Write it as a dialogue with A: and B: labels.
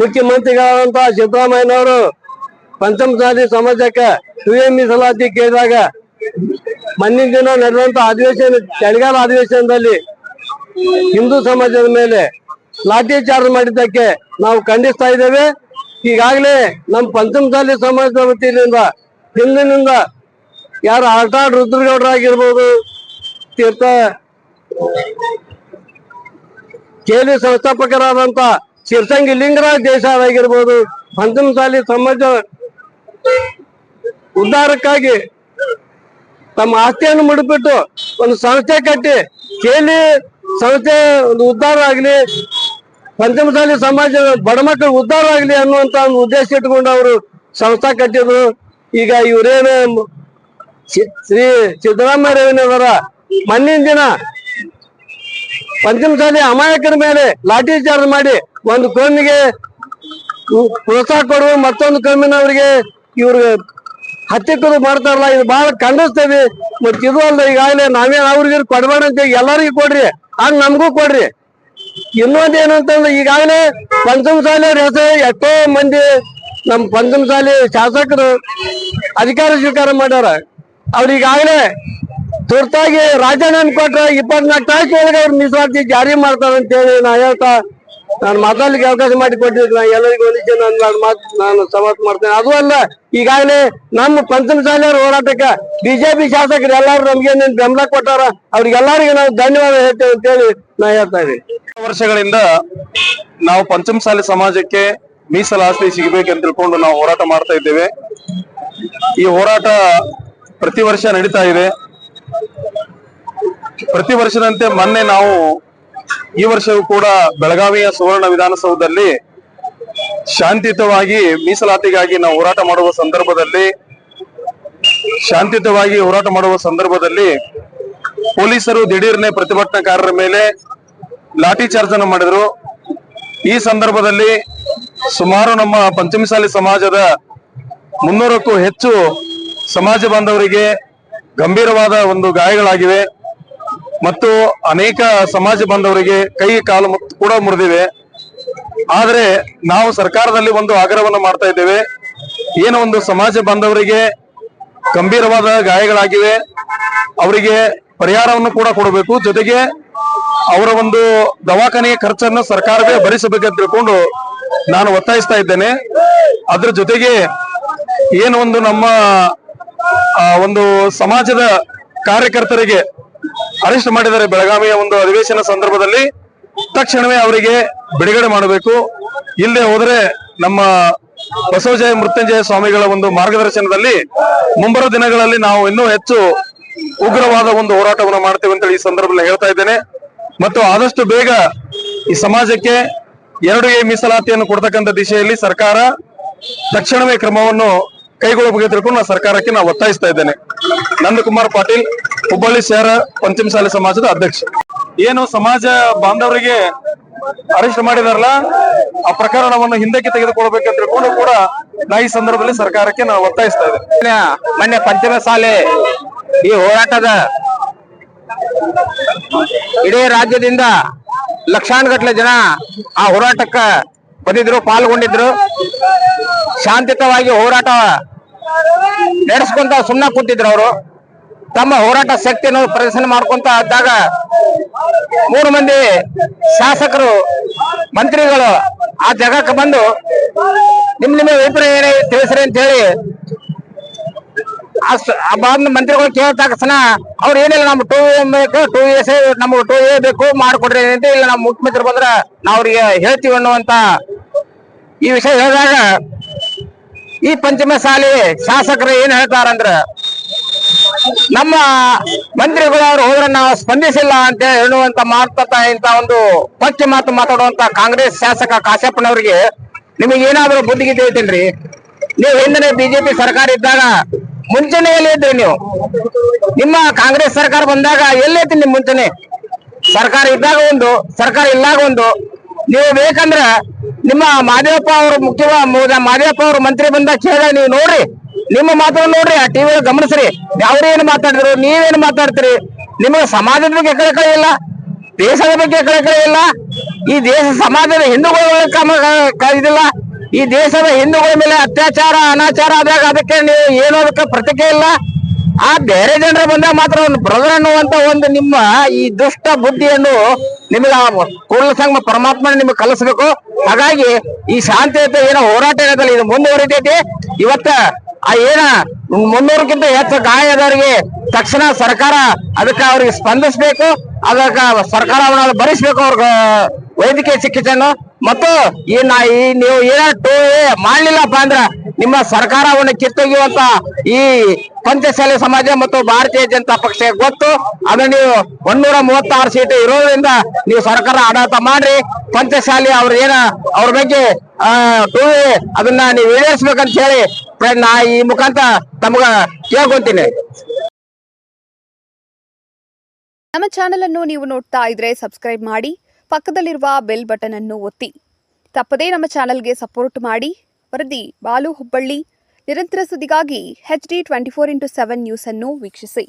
A: ಮುಖ್ಯಮಂತ್ರಿಗಳಾದಂತಹ ಸಿದ್ದರಾಮಯ್ಯನವರು ಪಂಚಮಸಾಲಿ ಸಮಾಜಕ್ಕೆ ಸುಯ ಮೀಸಲಾತಿ ಕೇಳಿದಾಗ ಮನ್ನಿನ ದಿನ ನಡೆದಂತ ಅಧಿವೇಶನ, ಚಳಿಗಾಲ ಅಧಿವೇಶನದಲ್ಲಿ ಹಿಂದೂ ಸಮಾಜದ ಮೇಲೆ ಲಾಠಿ ಚಾರ್ಜ್ ಮಾಡಿದ್ದಕ್ಕೆ ನಾವು ಖಂಡಿಸ್ತಾ ಇದ್ದೇವೆ. ಈಗಾಗಲೇ ನಮ್ಮ ಪಂಚಮಸಾಲಿ ಸಮಾಜದ ವತಿಯಿಂದ ಹಿಂದಿನಿಂದ ಯಾರು ಆಟಾಡ್ ರುದ್ರಗೌಡರಾಗಿರ್ಬೋದು, ತೀರ್ಥ ಕೇಲಿ ಸಂಸ್ಥಾಪಕರಾದಂತ ಶಿರ್ಸಂಗಿ ಲಿಂಗರಾಜ್ ದೇಸಾಯಿ ಆಗಿರ್ಬೋದು ಪಂಚಮಸಾಲಿ ಸಮಾಜ ಉದ್ಧಾರಕ್ಕಾಗಿ ತಮ್ಮ ಆಸ್ತಿಯನ್ನು ಮುಡಿಬಿಟ್ಟು ಒಂದು ಸಂಸ್ಥೆ ಕಟ್ಟಿ, ಕೇಳಿ ಸಂಸ್ಥೆ ಒಂದು ಉದ್ಧಾರ ಆಗ್ಲಿ ಪಂಚಮಸಾಲಿ ಸಮಾಜ ಬಡ ಮಕ್ಕಳು ಉದ್ಧಾರ ಆಗ್ಲಿ ಅನ್ನುವಂತ ಒಂದು ಉದ್ದೇಶ ಇಟ್ಕೊಂಡು ಅವರು ಸಂಸ್ಥೆ ಕಟ್ಟಿದ್ರು. ಈಗ ಇವರೇನು ಶ್ರೀ ಸಿದ್ದರಾಮಯ್ಯ ರೇವಣ್ಣವರ ಮಣ್ಣಿನ ದಿನ ಪಂಚಮಸಾಲಿ ಅಮಾಯಕರ ಮೇಲೆ ಲಾಠಿ ಚಾರ್ಜ್ ಮಾಡಿ ಒಂದು ಕೋಮಿಗೆ ಪ್ರೋತ್ಸಾಹ ಕೊಡುವ ಮತ್ತೊಂದು ಕೋಮಿನವರಿಗೆ ಇವ್ರು ಹತ್ತಿಕ್ಕದು ಮಾಡ್ತಾರಲ್ಲ ಇದು ಬಹಳ ಖಂಡಿಸ್ತೇವೆ. ಮತ್ ಇದು ಅಲ್ಲ ಈಗಾಗಲೇ ನಾವೇ ಅವ್ರಿಗೆ ಕೊಡಬೇಡ ಅಂತ ಎಲ್ಲರಿಗೂ ಕೊಡ್ರಿ. ಹಂಗ ನಮಗೂ ಕೊಡ್ರಿ. ಇನ್ನೊಂದ್ ಏನಂತಂದ್ರೆ ಈಗಾಗಲೇ ಶಾಲೆ ಹೆಸರು ಎಷ್ಟೋ ಮಂದಿ ನಮ್ಮ ಪಂಚಮ ಶಾಲೆ ಶಾಸಕರು ಅಧಿಕಾರ ಸ್ವೀಕಾರ ಮಾಡ್ಯಾರ. ಅವ್ರು ಈಗಾಗಲೇ ತುರ್ತಾಗಿ ರಾಜೀನಾಮೆ ಕೊಟ್ರ ಇಪ್ಪತ್ನಾಲ್ಕು ತಾಸು ಒಳಗೆ ಅವ್ರು ಮೀಸಲಾತಿ ಜಾರಿ ಮಾಡ್ತಾರೆ ಅಂತ ಹೇಳಿ ನಾ ಹೇಳ್ತಾ ನಾನು ಮಾತಾಡ್ಲಿಕ್ಕೆ ಅವಕಾಶ ಮಾಡಿ ಕೊಟ್ಟಿದ್ರು ನಾನು ಎಲ್ಲರಿಗೂ ಒಂದಿಷ್ಟು ನಾನು ನಾನು ಮಾತು ನಾನು ಸಮಾಪ್ತ ಮಾಡ್ತೇನೆ. ಅದು ಅಲ್ಲ, ಈಗಾಗಲೇ ನಮ್ಮ ಪಂಚಮಸಾಲಿಯವ್ರ ಹೋರಾಟಕ್ಕೆ ಬಿಜೆಪಿ ಶಾಸಕರು ಎಲ್ಲಾರು ನಮ್ಗೆ ಬೆಂಬಲ ಕೊಟ್ಟಾರ ಅವ್ರಿಗೆಲ್ಲರಿಗೂ ನಾವು ಧನ್ಯವಾದ ಹೇಳ್ತೇವೆ ಅಂತ ಹೇಳಿ ನಾ ಹೇಳ್ತಾ ಇದ್ದೀನಿ.
B: ವರ್ಷಗಳಿಂದ ನಾವು ಪಂಚಮಸಾಲಿ ಸಮಾಜಕ್ಕೆ ಮೀಸಲಾತಿ ಸಿಗಬೇಕಂತ ತಿಳ್ಕೊಂಡು ನಾವು ಹೋರಾಟ ಮಾಡ್ತಾ ಇದ್ದೇವೆ. ಈ ಹೋರಾಟ ಪ್ರತಿ ವರ್ಷ ನಡೀತಾ ಇದೆ. ಪ್ರತಿ ವರ್ಷದಂತೆ ಮೊನ್ನೆ ನಾವು ಈ ವರ್ಷವೂ ಕೂಡ ಬೆಳಗಾವಿಯ ಸುವರ್ಣ ವಿಧಾನಸೌಧದಲ್ಲಿ ಶಾಂತಿಯುತವಾಗಿ ಮೀಸಲಾತಿಗಾಗಿ ನಾವು ಹೋರಾಟ ಮಾಡುವ ಸಂದರ್ಭದಲ್ಲಿ, ಶಾಂತಿಯುತವಾಗಿ ಹೋರಾಟ ಮಾಡುವ ಸಂದರ್ಭದಲ್ಲಿ ಪೊಲೀಸರು ದಿಢೀರ್ನೆ ಪ್ರತಿಭಟನಾಕಾರರ ಮೇಲೆ ಲಾಠಿ ಚಾರ್ಜ್ ಅನ್ನು ಮಾಡಿದ್ರು. ಈ ಸಂದರ್ಭದಲ್ಲಿ ಸುಮಾರು ನಮ್ಮ ಪಂಚಮಸಾಲಿ ಸಮಾಜದ ಮುನ್ನೂರಕ್ಕೂ ಹೆಚ್ಚು ಸಮಾಜ ಬಾಂಧವರಿಗೆ ಗಂಭೀರವಾದ ಒಂದು ಗಾಯಗಳಾಗಿವೆ. ಮತ್ತು ಅನೇಕ ಸಮಾಜ ಬಾಂಧವರಿಗೆ ಕೈ ಕಾಲು ಕೂಡ ಮುರಿದಿವೆ ಆದರೆ ನಾವು ಸರ್ಕಾರದಲ್ಲಿ ಒಂದು ಆಗ್ರಹವನ್ನು ಮಾಡ್ತಾ ಇದ್ದೇವೆ. ಏನು ಒಂದು ಸಮಾಜ ಬಾಂಧವರಿಗೆ ಗಂಭೀರವಾದ ಗಾಯಗಳಾಗಿವೆ. ಅವರಿಗೆ ಪರಿಹಾರವನ್ನು ಕೂಡ ಕೊಡಬೇಕು. ಜೊತೆಗೆ ಅವರ ಒಂದು ದವಾಖಾನೆಯ ಖರ್ಚನ್ನು ಸರ್ಕಾರವೇ ಭರಿಸಬೇಕಂತ ತಿಳ್ಕೊಂಡು ನಾನು ಒತ್ತಾಯಿಸ್ತಾ ಇದ್ದೇನೆ. ಅದ್ರ ಜೊತೆಗೆ ಏನು ಒಂದು ನಮ್ಮ ಒಂದು ಸಮಾಜದ ಕಾರ್ಯಕರ್ತರಿಗೆ ಅರೆಸ್ಟ್ ಮಾಡಿದರೆ ಬೆಳಗಾವಿಯ ಒಂದು ಅಧಿವೇಶನ ಸಂದರ್ಭದಲ್ಲಿ ತಕ್ಷಣವೇ ಅವರಿಗೆ ಬಿಡುಗಡೆ ಮಾಡಬೇಕು. ಇಲ್ಲದೆ ಹೋದರೆ ನಮ್ಮ ಬಸವಜಯ ಮೃತ್ಯುಂಜಯ ಸ್ವಾಮಿಗಳ ಒಂದು ಮಾರ್ಗದರ್ಶನದಲ್ಲಿ ಮುಂಬರುವ ದಿನಗಳಲ್ಲಿ ನಾವು ಇನ್ನೂ ಹೆಚ್ಚು ಉಗ್ರವಾದ ಒಂದು ಹೋರಾಟವನ್ನು ಮಾಡ್ತೇವೆ ಅಂತೇಳಿ ಈ ಸಂದರ್ಭದಲ್ಲಿ ಹೇಳ್ತಾ ಇದ್ದೇನೆ. ಮತ್ತು ಆದಷ್ಟು ಬೇಗ ಈ ಸಮಾಜಕ್ಕೆ ಎರಡು ಎ ಮೀಸಲಾತಿಯನ್ನು ಕೊಡ್ತಕ್ಕಂಥ ದಿಶೆಯಲ್ಲಿ ಸರ್ಕಾರ ತಕ್ಷಣವೇ ಕ್ರಮವನ್ನು ಕೈಗೊಳ್ಳಬೇಕು ತಿಳ್ಕೊಂಡು ನಾನು ಸರ್ಕಾರಕ್ಕೆ ನಾವು ಒತ್ತಾಯಿಸ್ತಾ ಇದ್ದೇನೆ. ನಂದಕುಮಾರ್ ಪಾಟೀಲ್ ಹುಬ್ಬಳ್ಳಿ ಶಹರ ಪಂಚಮಸಾಲಿ ಸಮಾಜದ ಅಧ್ಯಕ್ಷ. ಏನು ಸಮಾಜ ಬಾಂಧವರಿಗೆ ಅರೆಸ್ಟ್ ಮಾಡಿದಾರಲ್ಲ, ಆ ಪ್ರಕರಣವನ್ನು ಹಿಂದಕ್ಕೆ ತೆಗೆದುಕೊಳ್ಬೇಕಂತ ತಿಳ್ಕೊಂಡು ಕೂಡ ನಾ ಈ ಸಂದರ್ಭದಲ್ಲಿ ಸರ್ಕಾರಕ್ಕೆ ನಾವು ಒತ್ತಾಯಿಸ್ತಾ ಇದ್ದೇನೆ.
C: ಮೊನ್ನೆ ಪಂಚಮಸಾಲೆ ಈ ಹೋರಾಟದ ಇಡೀ ರಾಜ್ಯದಿಂದ ಲಕ್ಷಾನುಗಟ್ಟಲೆ ಜನ ಆ ಹೋರಾಟಕ್ಕ ಬಂದಿದ್ರು, ಪಾಲ್ಗೊಂಡಿದ್ರು. ಶಾಂತಿಯುತವಾಗಿ ಹೋರಾಟ ನಡೆಸ್ಕೊಂತ ಸುಮ್ಮನೆ ಕೂತಿದ್ರು ಅವರು. ತಮ್ಮ ಹೋರಾಟ ಶಕ್ತಿಯನ್ನು ಪ್ರದರ್ಶನ ಮಾಡ್ಕೊಂತ ಇದ್ದಾಗ ಮೂರು ಮಂದಿ ಶಾಸಕರು, ಮಂತ್ರಿಗಳು ಆ ಜಾಗಕ್ಕೆ ಬಂದು, ನಿಮ್ ನಿಮ್ಮ ಅಭಿಪ್ರಾಯ ಏನೇ ತಿಳಿಸ್ರಿ ಅಂತ ಹೇಳಿ ಮಂತ್ರಿಗಳು ಕೇಳಿದ ತಕ್ಷಣ ಅವ್ರು ಏನಿಲ್ಲ, ನಮ್ಗೆ ಟೂ ಎ ಬೇಕು ಟೂ ಎಸ್ ನಮ್ಗೆ ಟೂ ಎ ಬೇಕು, ಮಾಡ್ಕೊಡ್ರಿ ಅಂತ ಇಲ್ಲ ನಮ್ಮ ಮುಖ್ಯಮಂತ್ರಿ ಬಂದ್ರೆ ನಾವು ಅವ್ರಿಗೆ ಹೇಳ್ತೀವಿ ಅನ್ನುವಂತ ಈ ವಿಷಯ ಹೇಳಿದಾಗ ಈ ಪಂಚಮಸಾಲಿ ಶಾಸಕರು ಏನ್ ಹೇಳ್ತಾರಂದ್ರ ನಮ್ಮ ಮಂತ್ರಿಗಳು ಅವರು ಹೋದ್ರೆ ನಾವು ಸ್ಪಂದಿಸಿಲ್ಲ ಅಂತ ಹೇಳುವಂತ ಮಾತುಕತೆ, ಇಂತ ಒಂದು ಪಕ್ಷ ಮಾತು ಮಾತಾಡುವಂತ ಕಾಂಗ್ರೆಸ್ ಶಾಸಕ ಕಾಶ್ಯಪ್ಪನವರಿಗೆ ನಿಮಗೆ ಏನಾದ್ರೂ ಬುದ್ಧಿಗೆ ಐತೇನ್ರಿ ನೀವು ಹಿಂದಿನ ಬಿಜೆಪಿ ಸರ್ಕಾರ ಇದ್ದಾಗ ಮುಂಚೆನೆ ಎಲ್ಲಿ ಇದ್ರಿ ನೀವು. ನಿಮ್ಮ ಕಾಂಗ್ರೆಸ್ ಸರ್ಕಾರ ಬಂದಾಗ ಎಲ್ಲೈತಿ ನಿಮ್ ಮುಂಚೆನೆ ಸರ್ಕಾರ ಇದ್ದಾಗ ಒಂದು, ಸರ್ಕಾರ ಇಲ್ಲಾಗ ಒಂದು. ನೀವು ಬೇಕಂದ್ರ ನಿಮ್ಮ ಮಾದೇವಪ್ಪ ಅವರು ಮುಖ್ಯ ಮಾದೇವಪ್ಪ ಅವರು ಮಂತ್ರಿ ಬಂದಾಗ ಕೇಳ ನೀವು ನೋಡ್ರಿ. ನಿಮ್ಮ ಮಾತನ್ನು ನೋಡ್ರಿ, ಆ ಟಿವಿ ಗಮನಿಸ್ರಿ. ಏನು ಮಾತಾಡಿದ್ರು, ನೀವೇನು ಮಾತಾಡ್ತೀರಿ? ನಿಮಗೆ ಸಮಾಜದ ಬಗ್ಗೆ ಕಳಕಳಿ ಇಲ್ಲ, ದೇಶದ ಬಗ್ಗೆ ಕಳಕಳಿ ಇಲ್ಲ. ಈ ದೇಶ ಸಮಾಜದ ಹಿಂದೂಗಳ ಕಾಯ್ದಿಲ್ಲ ಈ ದೇಶದ ಹಿಂದೂಗಳ ಮೇಲೆ ಅತ್ಯಾಚಾರ, ಅನಾಚಾರ ಆದಾಗ ಅದಕ್ಕೆ ನೀವು ಏನು ಅದಕ್ಕೆ ಪ್ರತಿಕ್ರಿಯೆ ಇಲ್ಲ. ಆ ಬೇರೆ ಜನರ ಬಂದಾಗ ಮಾತ್ರ ಒಂದು ಬ್ರದರ್ ಅನ್ನುವಂತ ಒಂದು ನಿಮ್ಮ ಈ ದುಷ್ಟ ಬುದ್ಧಿಯನ್ನು ನಿಮಗೆ ಕೂಡಲ ಸಂಘ ಪರಮಾತ್ಮ ನಿಮಗೆ ಕಲಿಸ್ಬೇಕು. ಹಾಗಾಗಿ ಈ ಶಾಂತಿಯುತ ಏನೋ ಹೋರಾಟ ಇರೋದಲ್ಲ ಇದು ಮುಂದುವರಿತೈತಿ. ಇವತ್ತ ಆ ಏನ ಮುನ್ನೂರಕ್ಕಿಂತ ಹೆಚ್ಚು ಗಾಯದವರಿಗೆ ತಕ್ಷಣ ಸರ್ಕಾರ ಅದಕ್ಕೆ ಅವ್ರಿಗೆ ಸ್ಪಂದಿಸ್ಬೇಕು, ಅದಕ್ಕೆ ಸರ್ಕಾರ ಅವನ್ನ ಭರಿಸ್ಬೇಕು ಅವ್ರಿಗೆ ವೈದ್ಯಕೀಯ ಚಿಕಿತ್ಸೆಯನ್ನು. ಮತ್ತು ಈ ನಾ ಈ ನೀವು ಏನ ಟೂ ಮಾಡ್ಲಿಲ್ಲಪ್ಪ ಅಂದ್ರ ನಿಮ್ಮ ಸರ್ಕಾರವನ್ನು ಕಿತ್ತೊಗೆಯುವಂತ ಈ ಪಂಚಶಾಲೆ ಸಮಾಜ ಮತ್ತು ಭಾರತೀಯ ಜನತಾ ಪಕ್ಷ ಗೊತ್ತು. ಅದು ನೀವು ಒಂದೂರ ಮೂವತ್ತಾರು ಸೀಟು ಇರೋದ್ರಿಂದ ನೀವು ಸರ್ಕಾರ ಆಡಳಿತ ಮಾಡ್ರಿ. ಪಂಚಶಾಲೆ ಅವ್ರ ಏನ ಅವ್ರ ಬಗ್ಗೆ ಟೂ ಅದನ್ನ ನೀವು ಈಡೇರಿಸ್ಬೇಕಂತ ಹೇಳಿ ನಾ ಈ ಮುಖಾಂತರ ತಮ್ಗ ಕೇಳ್ಕೊಂತೀನಿ.
D: ನಮ್ಮ ಚಾನೆಲ್ ಅನ್ನು ನೀವು ನೋಡ್ತಾ ಇದ್ರೆ ಸಬ್ಸ್ಕ್ರೈಬ್ ಮಾಡಿ. ಪಕ್ಕದಲ್ಲಿರುವ ಬೆಲ್ ಬಟನ್ ಅನ್ನು ಒತ್ತಿ. ತಪ್ಪದೇ ನಮ್ಮ ಚಾನೆಲ್ಗೆ ಸಪೋರ್ಟ್ ಮಾಡಿ. ವರದಿ ಬಾಲು ಹುಬ್ಬಳ್ಳಿ. ನಿರಂತರ ಸುದ್ದಿಗಾಗಿ H D twenty four into seven news ಅನ್ನು ವೀಕ್ಷಿಸಿ.